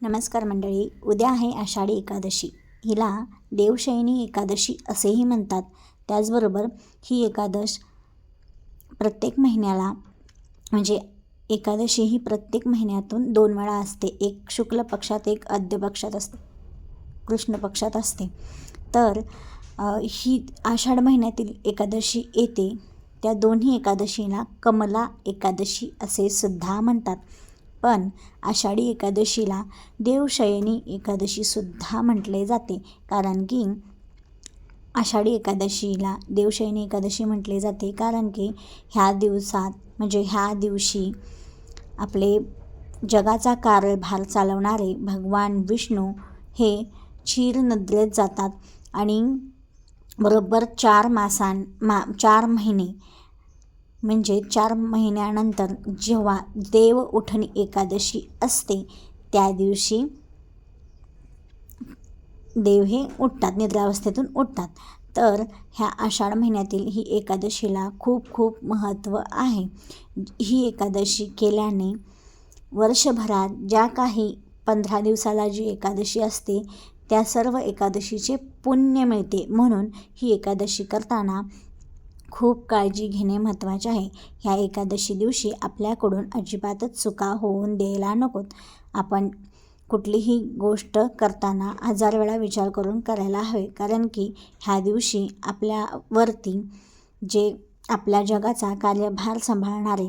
नमस्कार मंडळी उद्या आहे आषाढी एकादशी. हिला देवशयनी एकादशी असेही म्हणतात. त्याचबरोबर ही एकादश प्रत्येक महिन्याला म्हणजे एकादशी ही प्रत्येक महिन्यातून दोन वेळा असते. एक शुक्ल पक्षात एक आद्य पक्षात असते कृष्ण पक्षात असते. तर ही आषाढ महिन्यातील एकादशी येते. त्या दोन्ही एकादशीला कमला एकादशी असे सुद्धा म्हणतात. पण आषाढी एकादशीला देवशयनी एकादशीसुद्धा म्हटले जाते. कारण की आषाढी एकादशीला देवशयनी एकादशी म्हटले जाते. कारण की ह्या दिवसात म्हणजे ह्या दिवशी आपले जगाचा कार्यभार चालवणारे भगवान विष्णू हे क्षीर नद्रेत जातात आणि बरोबर चार मासां मा चार महिने म्हणजे चार महिन्यानंतर जेव्हा देव उठणी एकादशी असते त्या दिवशी देव हे उठतात निद्रावस्थेतून उठतात. तर ह्या आषाढ महिन्यातील ही एकादशीला खूप खूप महत्त्व आहे. ही एकादशी केल्याने वर्षभरात ज्या काही पंधरा दिवसाला जी एकादशी असते त्या सर्व एकादशीचे पुण्य मिळते. म्हणून ही एकादशी करताना खूप काळजी घेणे महत्त्वाचे आहे. ह्या एकादशी दिवशी आपल्याकडून अजिबातच चुका होऊन द्यायला नकोत. आपण कुठलीही गोष्ट करताना हजार वेळा विचार करून करायला हवे. कारण की ह्या दिवशी आपल्यावरती जे आपल्या जगाचा कार्यभार सांभाळणारे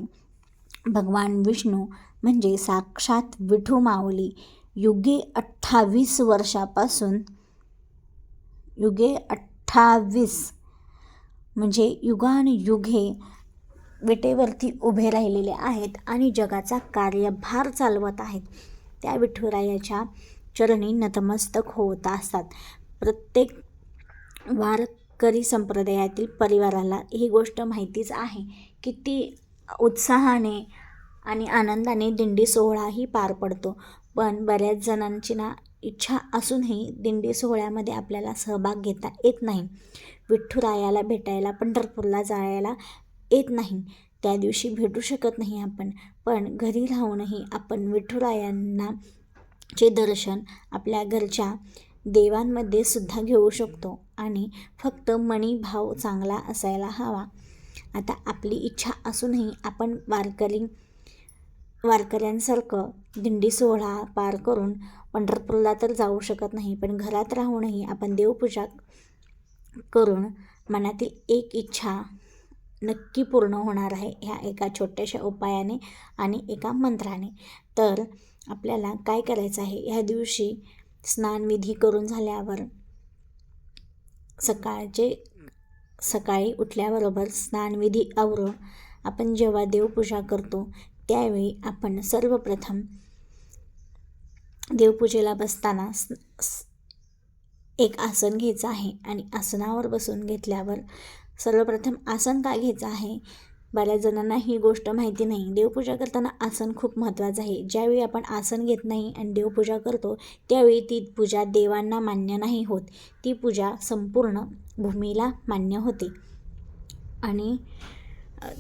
भगवान विष्णू म्हणजे साक्षात विठू माऊली युगे अठ्ठावीस वर्षापासून युगे अठ्ठावीस म्हणजे युगानुयुगे विटेवरती उभे राहिलेले आहेत आणि जगाचा कार्यभार चालवत आहेत. त्या विठुरायाच्या चरणी नतमस्तक होत असतात. प्रत्येक वारकरी संप्रदायातील परिवाराला ही गोष्ट माहितीच आहे किती उत्साहाने आणि आनंदाने दिंडी सोहळाही पार पडतो. पण बऱ्याच जणांची ना इच्छा असूनही दिंडी सोहळ्यामध्ये आपल्याला सहभाग घेता येत नाही. विठ्ठुरायाला भेटायला पंढरपूरला जायला येत नाही. त्या दिवशी भेटू शकत नाही आपण पण घरी राहूनही आपण विठ्ठुरायांना चे दर्शन आपल्या घरच्या देवांमध्ये सुद्धा घेऊ शकतो आणि फक्त मनीभाव चांगला असायला हवा. आता आपली इच्छा असूनही आपण वारकरी वारकऱ्यांसारखं दिंडी सोहळा पार करून पंढरपूरला तर जाऊ शकत नाही पण घरात राहूनही आपण देवपूजा करून मनातील एक इच्छा नक्की पूर्ण होणार आहे ह्या एका छोट्याशा उपायाने आणि एका मंत्राने. तर आपल्याला काय करायचं आहे? ह्या दिवशी स्नानविधी करून झाल्यावर सकाळचे सकाळी उठल्याबरोबर स्नानविधी आवरून आपण जेव्हा देवपूजा करतो त्यावेळी आपण सर्वप्रथम देवपूजेला बसताना एक आसन घ्यायचं आहे आणि आसनावर बसून घेतल्यावर सर्वप्रथम आसन का घ्यायचं आहे? बऱ्याच जणांना ही गोष्ट माहिती नाही. देवपूजा करताना आसन खूप महत्त्वाचं आहे. ज्यावेळी आपण आसन घेत नाही आणि देवपूजा करतो त्यावेळी ती पूजा देवांना मान्य नाही होत. ती पूजा संपूर्ण भूमीला मान्य होते. आणि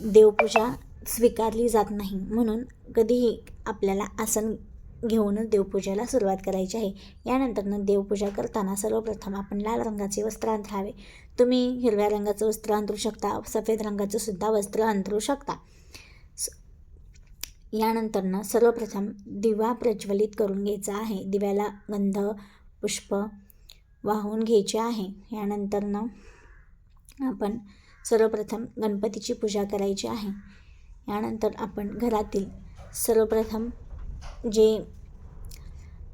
देवपूजा स्वीकारली जात नाही. म्हणून कधीही आपल्याला आसन घेऊनच देवपूजेला सुरुवात करायची आहे. यानंतरनं देवपूजा करताना सर्वप्रथम आपण लाल रंगाचे वस्त्र अंथरावे तुम्ही हिरव्या रंगाचं वस्त्र अंथरू शकता सफेद रंगाचं सुद्धा वस्त्र अंथरू शकता. स- यानंतरनं सर्वप्रथम दिवा प्रज्वलित करून घ्यायचा आहे. दिव्याला गंध पुष्प वाहून घ्यायचे आहे. यानंतरनं आपण सर्वप्रथम गणपतीची पूजा करायची आहे. यानंतर आपण घरातील सर्वप्रथम जे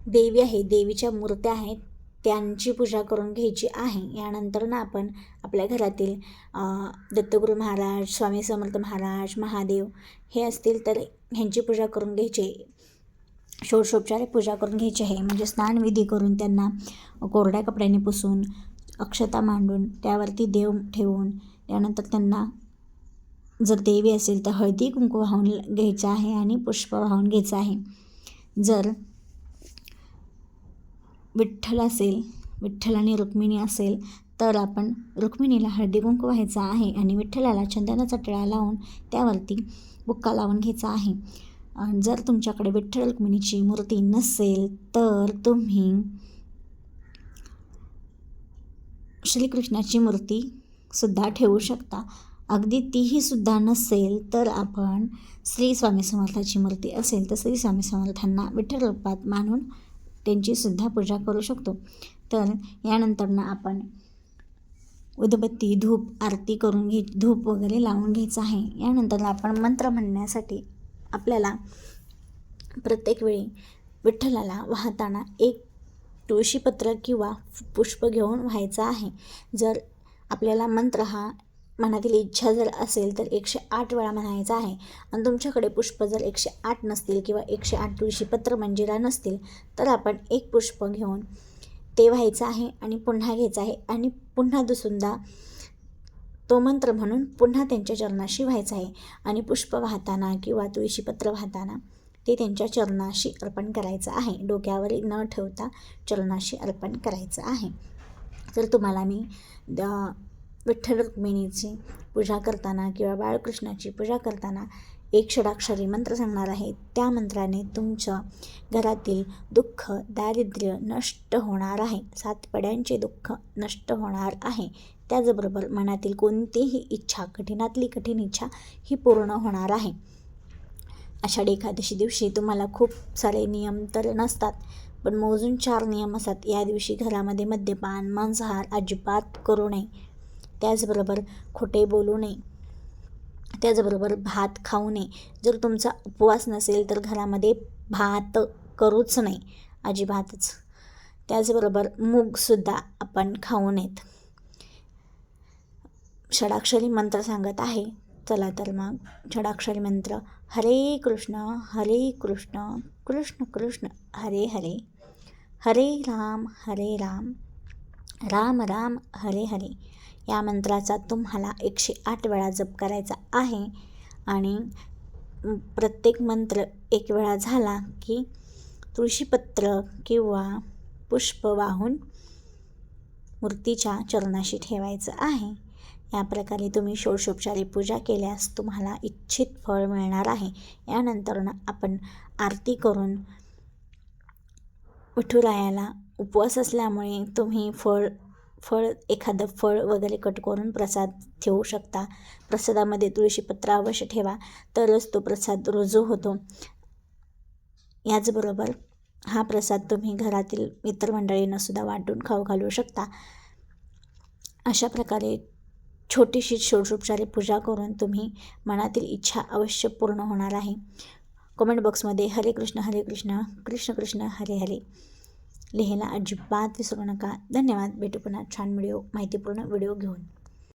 देवी आहे देवीच्या मूर्त्या आहेत त्यांची पूजा करून घ्यायची आहे. यानंतर ना आपण आपल्या घरातील दत्तगुरु दत्तगुरू महाराज स्वामी समर्थ महाराज महादेव हे असतील तर ह्यांची पूजा करून घ्यायची. षोडशोपचारे पूजा करून घ्यायची आहे. म्हणजे स्नानविधी करून त्यांना कोरड्या कपड्याने पुसून अक्षता मांडून त्यावरती देव ठेवून त्यानंतर त्यांना जर देवी असेल तर हळदी कुंकू वाहून घ्यायचं आहे आणि पुष्प वाहून घ्यायचं आहे. जर विठ्ठल असेल विठ्ठल आणि रुक्मिणी असेल तर आपण रुक्मिणीला हळदी कुंकू व्हायचा आहे आणि विठ्ठलाला चंदनाचा टिळा लावून त्यावरती बुक्का लावून घ्यायचा आहे. जर तुमच्याकडे विठ्ठल रुक्मिणीची मूर्ती नसेल तर तुम्ही श्रीकृष्णाची मूर्ती सुद्धा ठेवू शकता. अगदी तीही सुद्धा नसेल तर आपण श्री स्वामी समर्थाची मूर्ती असेल तर श्री स्वामी समर्थांना विठ्ठल रूपात मानून त्यांची सुद्धा पूजा करू शकतो. तर यानंतरनं आपण उदबत्ती धूप आरती करून घे धूप वगैरे लावून घ्यायचं आहे. यानंतर आपण मंत्र म्हणण्यासाठी आपल्याला प्रत्येक वेळी विठ्ठलाला वाहताना एक तुळशीपत्र किंवा पुष्प घेऊन व्हायचं आहे. जर आपल्याला मंत्र हा मनातील इच्छा जर असेल तर एकशे आठ वेळा म्हणायचा आहे. आणि तुमच्याकडे पुष्प जर एकशे आठ नसतील किंवा एकशे आठ तुळशीपत्र मंजिरा नसतील तर आपण एक पुष्प घेऊन ते व्हायचं आहे आणि पुन्हा घ्यायचं आहे आणि पुन्हा दुसुंदा तो मंत्र म्हणून पुन्हा त्यांच्या चरणाशी व्हायचा आहे. आणि पुष्प वाहताना किंवा तुळशीपत्र वाहताना ते त्यांच्या चरणाशी अर्पण करायचं आहे. डोक्यावर न ठेवता चरणाशी अर्पण करायचं आहे. जर तुम्हाला मी द विठ्ठल रुक्मिणीची पूजा करताना किंवा बाळकृष्णाची पूजा करताना एक षडाक्षरी मंत्र सांगणार आहे. त्या मंत्राने तुमच्या घरातील दुःख दारिद्र्य नष्ट होणार आहे. सातपड्यांचे दुःख नष्ट होणार आहे. त्याचबरोबर मनातील कोणतीही इच्छा कठीणातली कठीण इच्छा ही पूर्ण होणार आहे. आषाढी एकादशी दिवशी तुम्हाला खूप सारे नियम तर नसतात पण मोजून चार नियम असतात. या दिवशी घरामध्ये मद्यपान मांसाहार अजिबात करू नये. त्याचबरोबर खोटे बोलू नये. त्याचबरोबर भात खाऊ नये. जर तुमचा उपवास नसेल तर घरामध्ये भात करूच नाही अजिबातच. त्याचबरोबर मूगसुद्धा आपण खाऊ नयेत. षडाक्षरी मंत्र सांगत आहे. चला तर मग षडाक्षरी मंत्र. हरे कृष्ण हरे कृष्ण कृष्ण कृष्ण हरे हरे. हरे राम हरे राम. राम राम हरे हरे. या मंत्राचा तुम्हाला एकशे आठ वेळा जप करायचा आहे. आणि प्रत्येक मंत्र एक वेळा झाला की तुळशीपत्र किंवा पुष्प वाहून मूर्तीच्या चरणाशी ठेवायचं आहे. या प्रकारे तुम्ही षोडशोपचारी पूजा केल्यास तुम्हाला इच्छित फळ मिळणार आहे. यानंतरनं आपण आरती करून विठुरायाला उपवास असल्यामुळे तुम्ही फळ फळ एखादं फळ वगैरे कट करून प्रसाद ठेवू शकता. प्रसादामध्ये तुळशीपत्र अवश्य ठेवा तरच तो प्रसाद रुजू होतो. याचबरोबर हा प्रसाद तुम्ही घरातील मित्रमंडळींनासुद्धा वाटून खाऊ घालू शकता. अशा प्रकारे छोटीशी षोडशोपचारी पूजा करून तुम्ही मनातील इच्छा अवश्य पूर्ण होणार आहे. कमेंट बॉक्समध्ये हरे कृष्ण हरे कृष्ण कृष्ण कृष्ण हरे हरे. लिहायला अजिबात विसरू नका. धन्यवाद. भेटू पुन्हा छान व्हिडिओ माहितीपूर्ण व्हिडिओ घेऊन.